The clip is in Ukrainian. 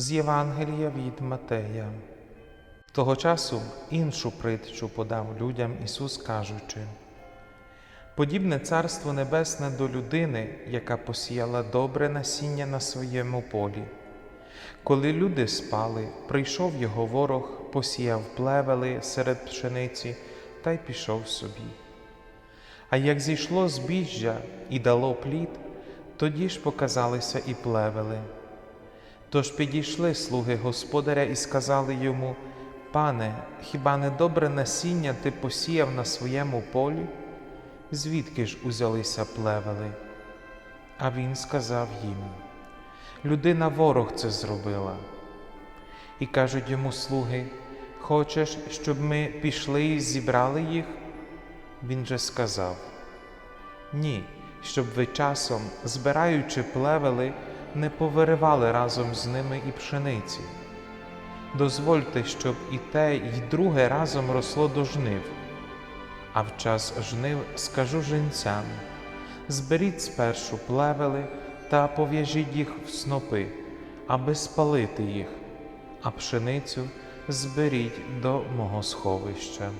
З Євангелія від Матея. Того часу іншу притчу подав людям Ісус, кажучи: Подібне Царство Небесне до людини, яка посіяла добре насіння на своєму полі. Коли люди спали, прийшов його ворог, посіяв плевели серед пшениці та й пішов собі. А як зійшло збіжжя і дало плід, тоді ж показалися і плевели. Тож підійшли слуги господаря і сказали йому: Пане, хіба не добре насіння ти посіяв на своєму полі? Звідки ж узялися плевели? А він сказав їм: Людина ворог це зробила. І кажуть йому слуги: Хочеш, щоб ми пішли і зібрали їх? Він же сказав: Ні, щоб ви часом, збираючи плевели, не повиривали разом з ними і пшениці. Дозвольте, щоб і те, і друге разом росло до жнив. А в час жнив скажу жінцям: зберіть спершу плевели та пов'яжіть їх в снопи, аби спалити їх, а пшеницю зберіть до мого сховища.